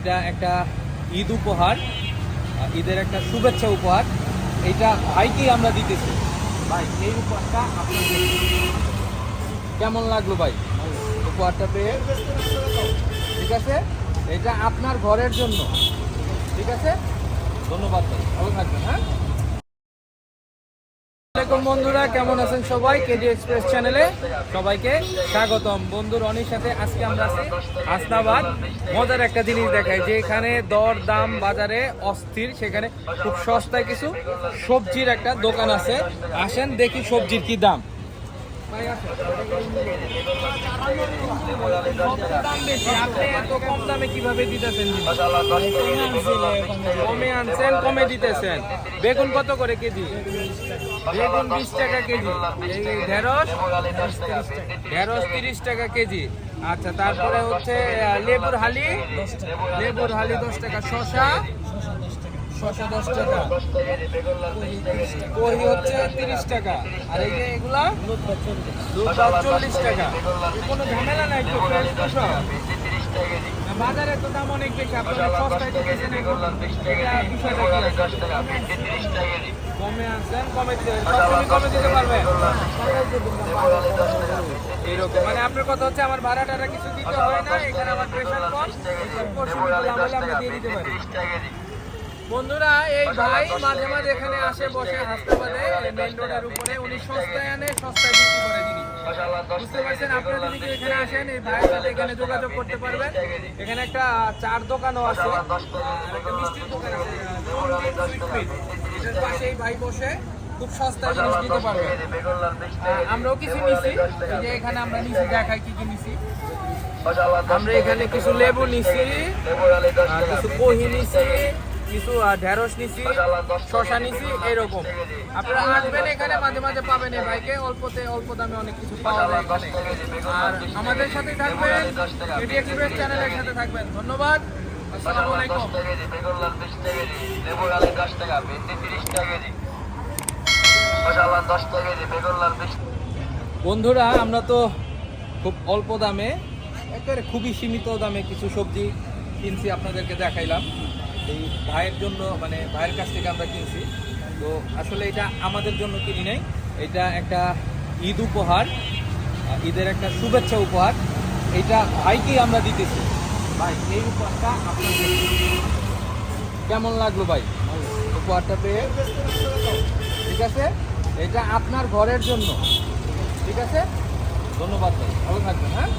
এটা একটা ঈদ উপহার ঈদের একটা শুভেচ্ছা উপহার। এটা ভাইকেই আমরা দিতেছি। ভাই, এই উপহারটা আপনার কেমন লাগল ভাই? উপহারটা পেয়ে? ঠিক আছে? এটা আপনার ঘরের জন্য। ঠিক আছে? ধন্যবাদ ভাই। ভালো থাকবেন হ্যাঁ? আসসালামাইকুম বন্ধুরা, কেমন আছেন সবাই? কেডি এক্সপ্রেস চ্যানেলে সবাইকে স্বাগতম। বন্ধুর রনির সাথে আজকে আমরা আছি আসনাবাদ মজার একটা জিনিস দেখায় যে এখানে দর দাম বাজারে অস্থির, সেখানে খুব সস্তায় কিছু সবজির একটা দোকান আছে। আসেন দেখি সবজির কি দাম। বেগুন কত করে কেজি বেগুন বিশ টাকা কেজি ঢেঁড়স ঢেঁড়স তিরিশ টাকা কেজি আচ্ছা তারপরে হচ্ছে লেবুর হালি। লেবুর হালি দশ টাকা শশা শশা দশ টাকা। হচ্ছে তিরিশ টাকা। আর এই যে এগুলা চল্লিশ টাকা। কোনো ঝামেলা নাই তো বাজারে তো দাম অনেক বেশি আপনারা সস্তায় দিতেছেন? কমে আনছেন কমে দিতে কমে দিতে পারবেন। মানে আপনার কথা হচ্ছে আমার ভাড়া টাড়া কিছু দিতে হয় না এখানে আমার প্রেশার কম। আমরা দিয়ে দিতে পারি। বন্ধুরা এই ভাই মাঝে মাঝে এখানে আসে বসে হাসপাতালে মেইন রোডের উপরে উনি সস্তায় আনে সস্তায় বিক্রি করে জিনিস বুঝতে পারছেন? আপনারা যদি কেউ এখানে আসেন এই ভাইয়ের সাথে এখানে যোগাযোগ করতে পারবেন। এখানে একটা চার দোকানও আছে। একটা মিষ্টির দোকান আছে। এটার পাশে এই ভাই বসে খুব সস্তায় জিনিস নিতে পারবেন আহ, আমরাও কিছু নিছি। এই যে এখানে আমরা নিছি দেখাই কি কি নিছি। আমরা এখানে কিছু লেবু নিছি কিছু কহি নিছি। কিছু ঢেঁড়স নিছি শশা নিছি এরকম। আপনারা আসবেন এখানে মাঝে মাঝে পাবেন এই ভাইকে অল্পতে অল্প দামে অনেক কিছু পাওয়া যায় এখানে। আর আমাদের সাথে থাকবেন এক্সপ্রেস চ্যানেলের সাথে থাকবেন। ধন্যবাদ, আসসালামু আলাইকুম। বন্ধুরা, আমরা তো খুব অল্প দামে, একেবারে খুবই সীমিত দামে কিছু সবজি কিনছি, আপনাদেরকে দেখাইলাম। এই ভাইয়ের জন্য মানে ভাইয়ের কাছ থেকে আমরা কিনছি। তো আসলে এটা আমাদের জন্য কিনি নাই। এটা একটা ঈদ উপহার ঈদের একটা শুভেচ্ছা উপহার। এটা ভাইকেই আমরা দিতেছি। ভাই, এই উপহারটা আপনার কেমন লাগল ভাই? উপহারটা পেয়ে? ঠিক আছে? এটা আপনার ঘরের জন্য। ঠিক আছে? ধন্যবাদ ভাই। ভালো থাকবেন হ্যাঁ?